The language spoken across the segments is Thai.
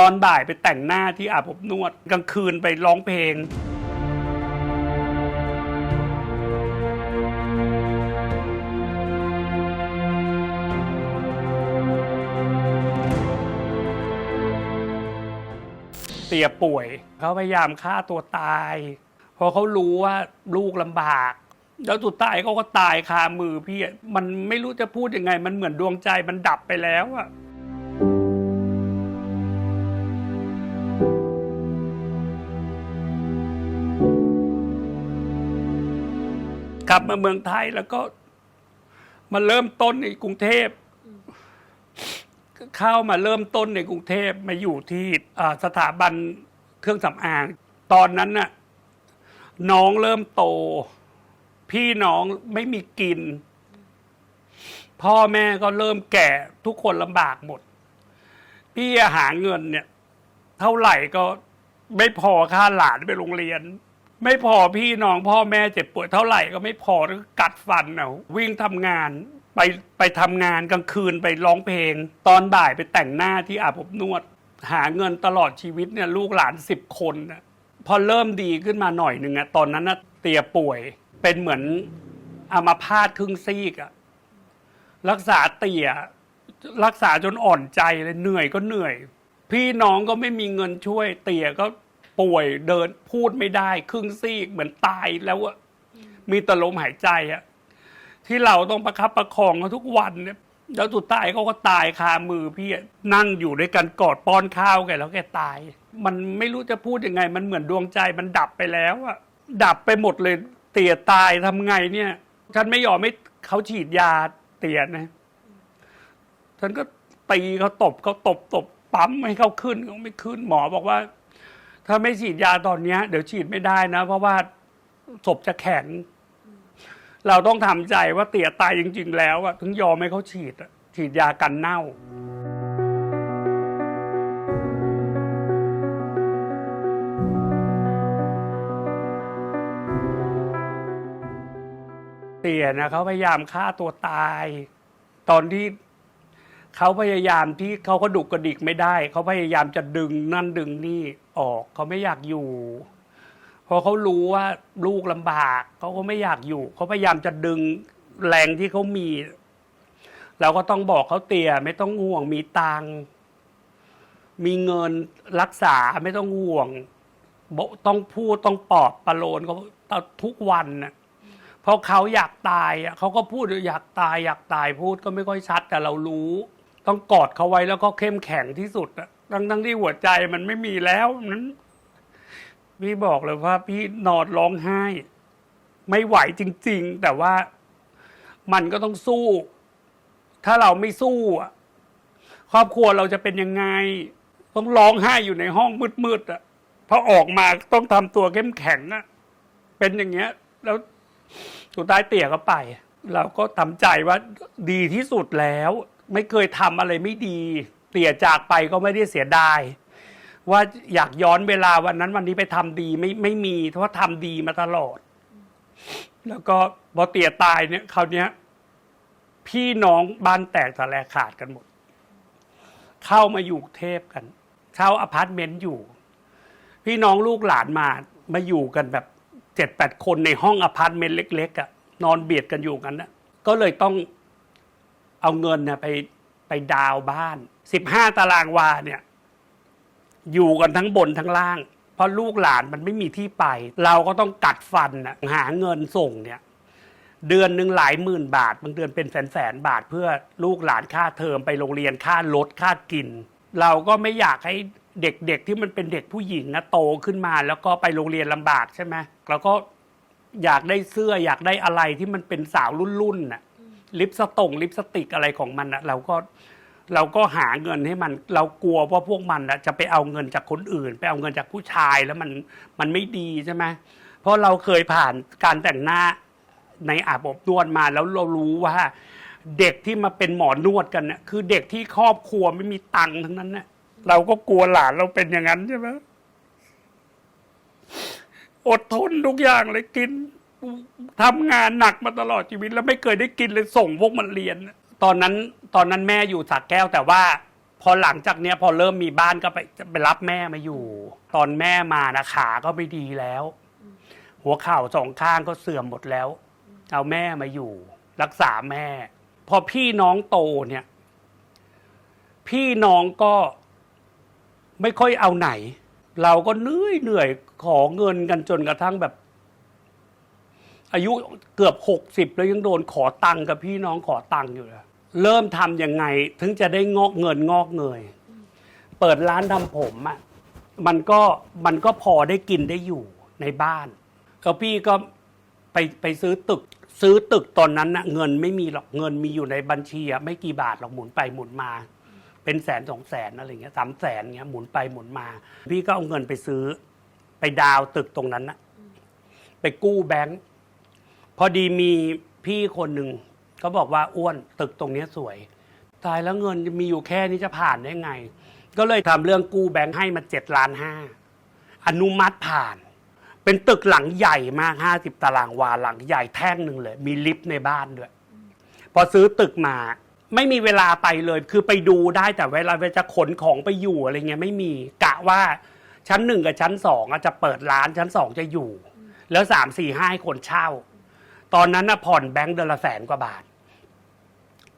ตอนบ่ายไปแต่งหน้าที่อาบอบนวด กลางคืนไปร้องเพลง เตียป่วย เขาพยายามฆ่าตัวตาย เพราะเขารู้ว่าลูกลำบาก แล้วสุดท้ายเขาก็ตายคามือพี่อะมันไม่รู้จะพูดยังไง มันเหมือนดวงใจมันดับไปแล้วอะ ลับมาเมืองไทยแล้วก็ มาเริ่มต้นในกรุงเทพเข้ามาเริ่มต้นในกรุงเทพมาอยู่ที่สถาบันเครื่องสำอาง ตอนนั้นน่ะน้องเริ่มโต พี่น้องไม่มีกิน พ่อแม่ก็เริ่มแก่ทุกคนลำบากหมด พี่หาเงินเนี่ย เท่าไหร่ก็ไม่พอค่าหลานไปโรงเรียน ไม่พอพี่น้องพ่อแม่เจ็บป่วยเท่าไหร่ก็ไม่พอกัดฟันเอาวิ่งทำงานไปไปทำงานกลางคืนไปร้องเพลง ตอนบ่ายไปแต่งหน้าที่อาบอบนวด หาเงินตลอดชีวิตเนี่ยลูกหลานสิบคนน่ะพอเริ่มดีขึ้นมาหน่อยหนึ่งอะตอนนั้นน่ะเตียป่วยเป็นเหมือนอามาพาตครึ่งซีกอะรักษาเตียรักษาจนอ่อนใจเลยเหนื่อยก็เหนื่อย พี่น้องก็ไม่มีเงินช่วย เตียก็ ป่วยเดินพูดไม่ได้ครึ่งซีกเหมือนตายแล้วอะมีแต่ลมหายใจอะที่เราต้องประคับประคองเขาทุกวันเนี่ยแล้วสุดท้ายเขาก็ตายคามือพี่อะนั่งอยู่ด้วยกันกอดป้อนข้าวแกแล้วแกตาย มันไม่รู้จะพูดยังไง มันเหมือนดวงใจมันดับไปแล้วอะดับไปหมดเลยเตียตายทำไงเนี่ย ฉันไม่ยอมให้เขาฉีดยาเตียนะฉันก็ตีเขาตบเขาตบตบปั๊มให้เขาขึ้นเขาไม่ขึ้นหมอบอกว่า ถ้าไม่ฉีดยาตอนเนี้ย เดี๋ยวฉีดไม่ได้นะ เพราะว่าศพจะแข็ง เราต้องทำใจว่าเตี่ยตายจริง ๆ แล้วอะถึงยอมให้เขาฉีดอะฉีดยากันเน่า เตี่ยนะเขาพยายามฆ่าตัวตาย ตอนที่ เขาพยายามที่เขาก็ดุกกระดิกไม่ได้ เขาพยายามจะดึงนั่นดึงนี่ออก เขาไม่อยากอยู่เพราะเขารู้ว่าลูกลำบาก เขาก็ไม่อยากอยู่ เขาพยายามจะดึงแรงที่เขามี เราก็ต้องบอกเขาเตี่ยไม่ต้องห่วงมีตังค์มีเงินรักษาไม่ต้องห่วงบอกต้องพูดต้องปลอบประโลนเขาทุกวันน่ะเพราะเขาอยากตายอะเขาก็พูดอยากตายอยากตายพูดก็ไม่ค่อยชัดแต่เรารู้ ต้องกอดเขาไว้แล้วก็เข้มแข็งที่สุดอะทั้งทั้งที่หัวใจมันไม่มีแล้วนั้น พี่บอกเลยว่า พี่นอนร้องไห้ ไม่ไหวจริง ๆ แต่ว่ามันก็ต้องสู้ ถ้าเราไม่สู้อะครอบครัวเราจะเป็นยังไง ต้องร้องไห้อยู่ในห้องมืดๆอะพอออกมาต้องทำตัวเข้มแข็งอะ เป็นอย่างเงี้ย แล้วสุดท้ายเตี่ยก็ไป เราก็ทำใจว่าดีที่สุดแล้ว ไม่เคยทำอะไรไม่ดี เตี่ยจากไปก็ไม่ได้เสียดาย ว่าอยากย้อนเวลาวันนั้นวันนี้ไปทำดีไม่ไม่มีเพราะว่าทำดีมาตลอด แล้วก็พอเตี่ยตายเนี่ยคราวเนี้ย พี่น้องบ้านแตกสลายขาดกันหมด เข้ามาอยู่เทพกันเช่าอพาร์ตเมนต์อยู่ พี่น้องลูกหลานมามาอยู่กันแบบเจ็ดแปดคนในห้องอพาร์ตเมนต์เล็กๆอะนอนเบียดกันอยู่กันนะก็เลยต้อง เอาเงินเนะไปไปดาวบ้านสิบห้าตารางวาเนี่ย อยู่กันทั้งบนทั้งล่าง เพราะลูกหลานมันไม่มีที่ไป เราก็ต้องกัดฟันนะหาเงินส่งเนี่ย เดือนหนึ่งหลายหมื่นบาท บางเดือนเป็นแสนแสนบาท เพื่อลูกหลานค่าเทอมไปโรงเรียนค่ารถค่ากิน เราก็ไม่อยากให้เด็กๆที่มันเป็นเด็กผู้หญิงนะโตขึ้นมา แล้วก็ไปโรงเรียนลำบากใช่ไหมเราก็อยากได้เสื้ออยากได้อะไรที่มันเป็นสาวรุ่นๆน่ะ ลิปสตงลิปสติกอะไรของมันนะเราก็เราก็หาเงินให้มัน เรากลัวว่าพวกมันนะจะไปเอาเงินจากคนอื่น ไปเอาเงินจากผู้ชายแล้วมันมันไม่ดีใช่ไหมเพราะเราเคยผ่านการแต่งหน้าในอาบอบนวดมาแล้วเรารู้ว่า เด็กที่มาเป็นหมอนวดกันเนี่ยคือเด็กที่ครอบครัวไม่มีตังค์ทั้งนั้นน่ะเราก็กลัวหลานเราเป็นอย่างนั้นใช่ไหมอดทนทุกอย่างเลยกิน ทำงานหนักมาตลอดชีวิต แล้วไม่เคยได้กินเลยส่งพวกมันเรียน ตอนนั้นตอนนั้นแม่อยู่สักแก้วแต่ว่า พอหลังจากเนี้ยพอเริ่มมีบ้านก็ไปไปรับแม่มาอยู่ ตอนแม่มานะขาก็ไม่ดีแล้ว หัวเข่าสองข้างก็เสื่อมหมดแล้ว เอาแม่มาอยู่ รักษาแม่ พอพี่น้องโตเนี่ย พี่น้องก็ไม่ค่อยเอาไหน เราก็เหนื่อยเหนื่อยขอเงินกันจนกระทั่งแบบ อายุเกือบหกสิบแล้วยังโดนขอตังค์กับพี่น้องขอตังค์อยู่เลยเริ่มทำยังไงถึงจะได้งอกเงินงอกเงยเปิดร้านทำผมอะ่ะมันก็มันก็พอได้กินได้อยู่ในบ้านก็พี่ก็ไปไปซื้อตึกซื้อตึกตอนนั้นนะเงินไม่มีหรอกเงินมีอยู่ในบัญชีอะไม่กี่บาทหรอกหมุนไปหมุนมา เป็นแสนสองแสนอะไรเงี้ยสามแสนเงี้ยหมุนไปหมุนมา พี่ก็เอาเงินไปซื้อ ไปดาวตึกตรงนั้นนะไปกู้แบงก์ พอดีมีพี่คนหนึ่งเขาบอกว่าอ้วนตึกตรงเนี้ยสวย ตายแล้วเงินมีอยู่แค่นี้จะผ่านได้ไง ก็เลยทำเรื่องกู้แบงค์ให้มาเจ็ดล้านห้าอนุมัติผ่าน เป็นตึกหลังใหญ่มากห้าสิบตารางวาหลังใหญ่แท่งหนึ่งเลย มีลิฟต์ในบ้านด้วย พอซื้อตึกมา ไม่มีเวลาไปเลย คือไปดูได้แต่เวลาจะขนของไปอยู่อะไรเงี้ยไม่มีกะว่าชั้นหนึ่งกับชั้นสองอะจะเปิดร้านชั้นสองจะอยู่ แล้วสามสี่ห้าให้คนเช่า ตอนนั้นนะผ่อนแบงค์เดือนละแสนกว่าบาท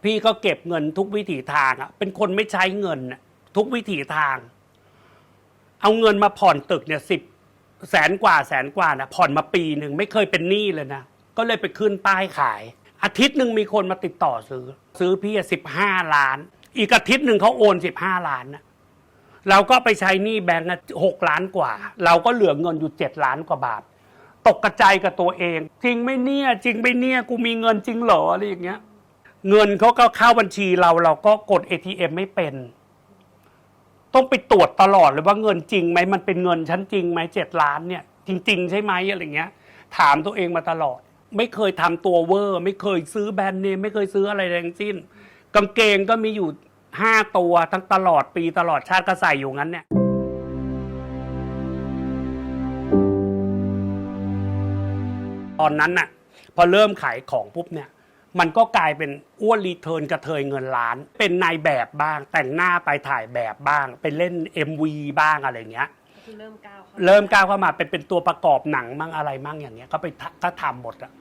พี่ก็เก็บเงินทุกวิถีทางอะเป็นคนไม่ใช้เงินน่ะทุกวิถีทาง เอาเงินมาผ่อนตึกเนี่ยสิบแสนกว่าแสนกว่านะผ่อนมาปีหนึ่งไม่เคยเป็นหนี้เลยนะ ก็เลยไปขึ้นป้ายขาย อาทิตย์หนึ่งมีคนมาติดต่อซื้อ ซื้อพี่สิบห้าล้าน อีกอาทิตย์หนึ่งเขาโอนสิบห้าล้านนะเราก็ไปใช้หนี้แบงก์หกล้านกว่า เราก็เหลือเงินอยู่เจ็ดล้านกว่าบาท ตกกระจายกับตัวเอง จริงไม่เนี่ย จริงไม่เนี่ย กูมีเงินจริงเหรออะไรอย่างเงี้ย เงินเขาก็เข้าบัญชีเราเราก็กด ATM ไม่เป็น ต้องไปตรวจตลอดเลยว่าเงินจริงไหมมันเป็นเงินชั้นจริงไหมเจ็ดล้านเนี่ย จริง ๆ ใช่ไหมอะไรเงี้ย ถามตัวเองมาตลอด ไม่เคยทำตัวเวอร์ ไม่เคยซื้อแบรนด์เนมไม่เคยซื้ออะไรทั้งสิ้น กางเกงก็มีอยู่ห้าตัวทั้งตลอดปีตลอดชาติก็ใส่อยู่งั้นเนี่ย ตอนนั้นน่ะพอเริ่มขายของปุ๊บเนี่ยมันก็กลายเป็นอ้วนรีเทิร์นกระเทยเงินล้าน เป็นนายแบบบ้าง แต่งหน้าไปถ่ายแบบบ้าง ไปเล่น MV บ้างอะไรเงี้ย คือเริ่มก้าวเข้าเริ่มก้าวเข้ามาเป็นเป็นตัวประกอบหนังมั่งอะไรมั่งอย่างเงี้ยก็ไปทำก็ทำหมดอะ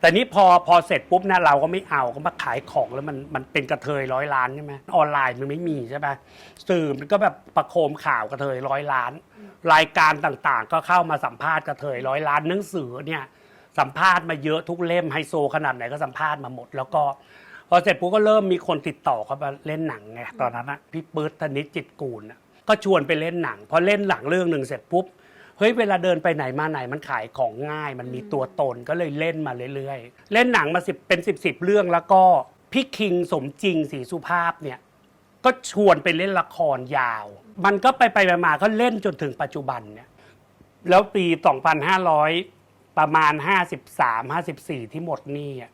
แต่นี้พอพอเสร็จปุ๊บเนี่ยเราก็ไม่เอาก็มาขายของแล้วมันมันเป็นกระเทยร้อยล้านใช่ไหมออนไลน์มันไม่มีใช่ไหมสื่อมันก็แบบประโคมข่าวกระเทยร้อยล้าน รายการต่างๆ ก็เข้ามาสัมภาษณ์กระเทยร้อยล้านหนังสือเนี่ย สัมภาษณ์มาเยอะทุกเล่มไฮโซขนาดไหนก็สัมภาษณ์มาหมด แล้วก็พอเสร็จปุ๊บก็เริ่มมีคนติดต่อเข้ามาเล่นหนังไงตอนนั้นนะพี่ปื๊ดธนิตจิตกูลน่ะก็ชวนไปเล่นหนังพอเล่นหนังเรื่องหนึ่งเสร็จปุ๊บเฮ้ยเวลาเดินไปไหนมาไหนมันขายของง่าย มันมีตัวตนก็เลยเล่นมาเรื่อยๆ เล่นหนังมาสิบเป็นสิบสิบเรื่องแล้วก็พี่คิงสมจริงสีสุภาพเนี่ยก็ชวนไปเล่นละครยาว มันก็ไปไปมาๆก็เล่นจนถึงปัจจุบันเนี่ยแล้วปี 2,500 ประมาณ 53 54 ที่หมดหนี้อะ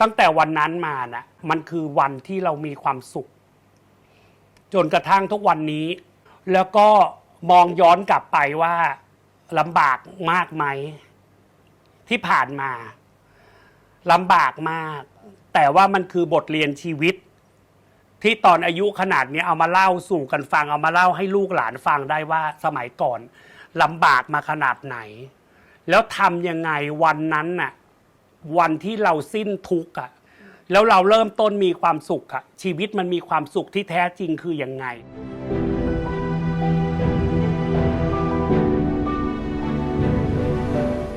ตั้งแต่วันนั้นมานะมันคือวันที่เรามีความสุข จนกระทั่งทุกวันนี้ แล้วก็มองย้อนกลับไปว่าลำบากมากไหม ที่ผ่านมาลำบากมาก แต่ว่ามันคือบทเรียนชีวิต ที่ตอนอายุขนาดนี้เอามาเล่าสู่กันฟังเอามาเล่าให้ลูกหลานฟังได้ว่าสมัยก่อนลำบากมาขนาดไหน แล้วทำยังไงวันนั้นน่ะวันที่เราสิ้นทุกข์อะแล้วเราเริ่มต้นมีความสุขอะชีวิตมันมีความสุขที่แท้จริงคือยังไง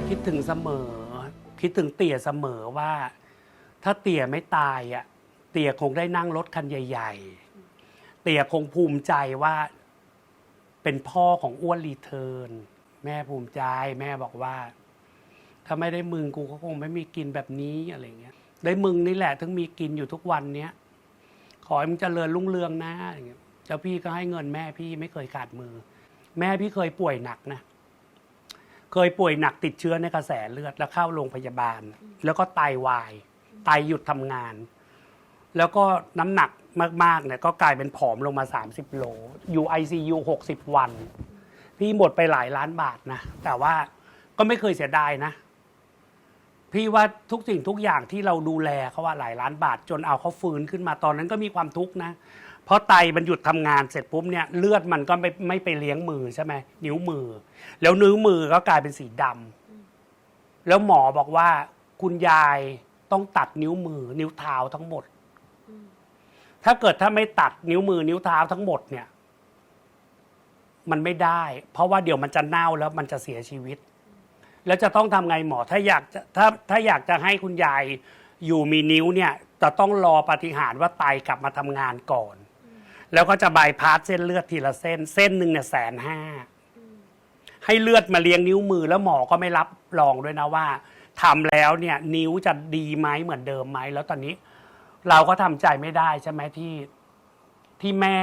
คิดถึงเสมอ คิดถึงเตี่ยเสมอว่า ถ้าเตี่ยไม่ตายอะเตี่ยคงได้นั่งรถคันใหญ่ ๆ เตี่ยคงภูมิใจว่า เป็นพ่อของอ้วนรีเทิร์น แม่ภูมิใจแม่บอกว่า ถ้าไม่ได้มึงกูก็คงไม่มีกินแบบนี้อะไรเงี้ยได้มึงนี่แหละถึงมีกินอยู่ทุกวันเนี้ยขอให้มึงเจริญรุ่งเรืองนะอย่างเงี้ยแล้วพี่ก็ให้เงินแม่พี่ไม่เคยขาดมือ แม่พี่เคยป่วยหนักนะเคยป่วยหนักติดเชื้อในกระแสเลือดแล้วเข้าโรงพยาบาล แล้วก็ไตวาย ไตหยุดทำงาน แล้วก็น้ำหนักมากๆเนี่ยก็กลายเป็นผอมลงมา 30 โลอยู่ ICU 60 วัน พี่หมดไปหลายล้านบาทนะ แต่ว่าก็ไม่เคยเสียดายนะ พี่ว่าทุกสิ่งทุกอย่างที่เราดูแลเขาว่าหลายล้านบาท จนเอาเขาฟื้นขึ้นมาตอนนั้นก็มีความทุกข์นะ เพราะไตมันหยุดทำงานเสร็จปุ๊บเนี่ยเลือดมันก็ไม่ไม่ไปเลี้ยงมือใช่ไหมนิ้วมือ แล้วนิ้วมือก็กลายเป็นสีดำแล้วหมอบอกว่าคุณยายต้องตัดนิ้วมือ นิ้วเท้าทั้งหมด ถ้าเกิดถ้าไม่ตัดนิ้วมือนิ้วเท้าทั้งหมดเนี่ย มันไม่ได้ เพราะว่าเดี๋ยวมันจะเน่าแล้วมันจะเสียชีวิต แล้วจะต้องทำไงหมอถ้าอยากจะถ้าถ้าอยากจะให้คุณยายอยู่มีนิ้วเนี่ยจะต้องรอปฏิหารย์ว่าไตกลับมาทำงานก่อน แล้วก็จะบายพาสเส้นเลือดทีละเส้น เส้นหนึ่งเนี่ยแสนห้าให้เลือดมาเลี้ยงนิ้วมือแล้วหมอก็ไม่รับรองด้วยนะว่าทำแล้วเนี่ยนิ้วจะดีไหมเหมือนเดิมไหมแล้วตอนนี้ เราก็ทำใจไม่ได้ใช่ไหมที่ที่แม่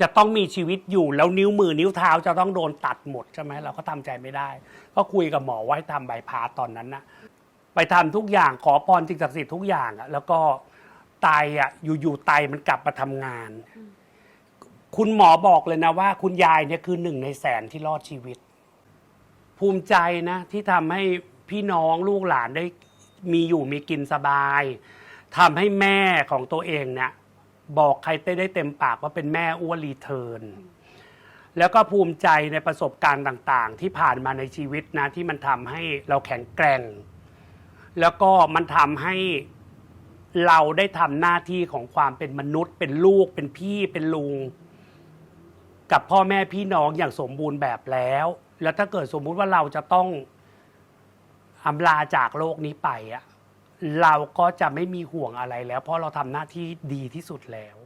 จะต้องมีชีวิตอยู่แล้วนิ้วมือนิ้วเท้าจะต้องโดนตัดหมดใช่ไหมเราก็ทำใจไม่ได้ ก็คุยกับหมอว่าให้ทำใบพาตอนนั้นนะไปทำทุกอย่างขอพรสิ่งศักดิ์สิทธิ์ทุกอย่างอะแล้วก็ไตอะอยู่ๆไตมันกลับมาทำงาน คุณหมอบอกเลยนะว่า คุณยายเนี่ยคือหนึ่งในแสนที่รอดชีวิต ภูมิใจนะ ที่ทำให้พี่น้องลูกหลานได้มีอยู่มีกินสบายทำให้แม่ของตัวเองเนี่ย บอกใครได้เต็มปากว่าเป็นแม่อ้วนรีเทิร์นแล้วก็ภูมิใจในประสบการณ์ต่างๆ ที่ผ่านมาในชีวิตนะที่มันทำให้เราแข็งแกร่ง แล้วก็มันทำให้เราได้ทำหน้าที่ของความเป็นมนุษย์ เป็นลูกเป็นพี่เป็นลุง กับพ่อแม่พี่น้องอย่างสมบูรณ์แบบแล้ว แล้วถ้าเกิดสมมุติว่าเราจะต้องอำลาจากโลกนี้ไปอะ เราก็จะไม่มีห่วงอะไรแล้ว เพราะเราทำหน้าที่ดีที่สุดแล้ว